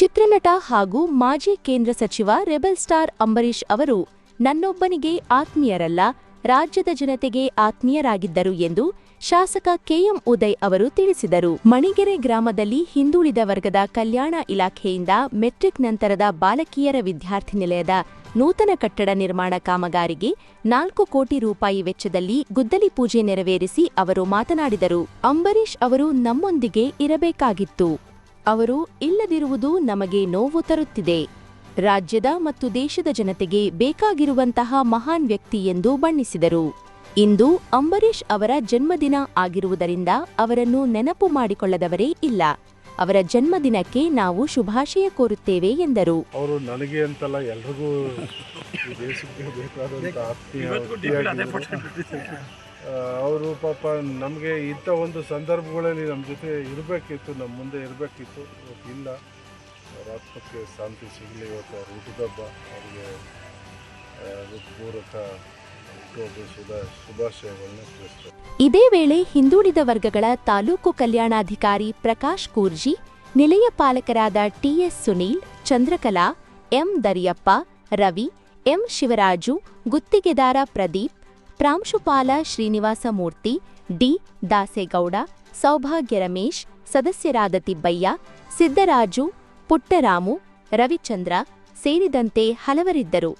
ಚಿತ್ರನಟ ಹಾಗೂ ಮಾಜಿ ಕೇಂದ್ರ ಸಚಿವ ರೆಬಲ್ ಸ್ಟಾರ್ ಅಂಬರೀಷ್ ಅವರು ನನ್ನೊಬ್ಬನಿಗೆ ಆತ್ಮೀಯರಲ್ಲ, ರಾಜ್ಯದ ಜನತೆಗೆ ಆತ್ಮೀಯರಾಗಿದ್ದರು ಎಂದು ಶಾಸಕ ಕೆಎಂ ಉದಯ್ ಅವರು ತಿಳಿಸಿದರು. ಮಣಿಗೆರೆ ಗ್ರಾಮದಲ್ಲಿ ಹಿಂದುಳಿದ ವರ್ಗದ ಕಲ್ಯಾಣ ಇಲಾಖೆಯಿಂದ ಮೆಟ್ರಿಕ್ ನಂತರದ ಬಾಲಕಿಯರ ವಿದ್ಯಾರ್ಥಿ ನಿಲಯದ ನೂತನ ಕಟ್ಟಡ ನಿರ್ಮಾಣ ಕಾಮಗಾರಿಗೆ ನಾಲ್ಕು ಕೋಟಿ ರೂಪಾಯಿ ವೆಚ್ಚದಲ್ಲಿ ಗುದ್ದಲಿ ಪೂಜೆ ನೆರವೇರಿಸಿ ಅವರು ಮಾತನಾಡಿದರು. ಅಂಬರೀಷ್ ಅವರು ನಮ್ಮೊಂದಿಗೆ ಇರಬೇಕಾಗಿತ್ತು. ಅವರು ಇಲ್ಲದಿರುವುದು ನಮಗೆ ನೋವು ತರುತ್ತಿದೆ. ರಾಜ್ಯದ ಮತ್ತು ದೇಶದ ಜನತೆಗೆ ಬೇಕಾಗಿರುವಂತಹ ಮಹಾನ್ ವ್ಯಕ್ತಿ ಎಂದು ಬಣ್ಣಿಸಿದರು. ಇಂದು ಅಂಬರೀಷ್ ಅವರ ಜನ್ಮದಿನ ಆಗಿರುವುದರಿಂದ ಅವರನ್ನು ನೆನಪು ಮಾಡಿಕೊಳ್ಳದವರೇ ಇಲ್ಲ. ಅವರ ಜನ್ಮದಿನಕ್ಕೆ ನಾವು ಶುಭಾಶಯ ಕೋರುತ್ತೇವೆ ಎಂದರು. ಅವರು ನನಗೆ ಅಂತಲ್ಲ ಎಲ್ರಿಗೂ ದೇಶಕ್ಕೆ ಬೇಕಾದಂತಹ ಅವರು ಪಾಪ ನಮಗೆ ಇಂಥ ಒಂದು ಸಂದರ್ಭಗಳಲ್ಲಿ ನಮ್ಮ ಜೊತೆ ಇರಬೇಕಿತ್ತು, ನಮ್ಮ ಮುಂದೆ ಇರಬೇಕಿತ್ತು. ಇಲ್ಲ. ಅವ್ರ ಆತ್ಮಕ್ಕೆ ಶಾಂತಿ ಸಿಗಲಿ ಇವತ್ತು ಅವ್ರ ಅವರಿಗೆ ಹುಟ್ಟುಹಬ್ಬ ಸುಧಾ ಶುಭಾಶಯಗಳನ್ನ ತಿಳಿಸ್ತಾರೆ. ಇದೇ ವೇಳೆ ಹಿಂದುಳಿದ ವರ್ಗಗಳ ತಾಲೂಕು ಕಲ್ಯಾಣಾಧಿಕಾರಿ ಪ್ರಕಾಶ್ ಕೂರ್ಜಿ, ನಿಲಯ ಪಾಲಕರಾದ TS Sunil, Chandrakala, M. Dariyappa, Ravi, M. Shivaraju, ಗುತ್ತಿಗೆದಾರ ಪ್ರದೀಪ್ ಪ್ರಾಂಶುಪಾಲ ಶ್ರೀನಿವಾಸ ಮೂರ್ತಿ ಡಿ. ದಾಸೇಗೌಡ ಸೌಭಾಗ್ಯ ರಮೇಶ್ ಸದಸ್ಯರಾದ ತಿಬ್ಬಯ್ಯ ಸಿದ್ದರಾಜು ಪುಟ್ಟರಾಮು ರವಿಚಂದ್ರ ಸೇರಿದಂತೆ ಹಲವರಿದ್ದರು.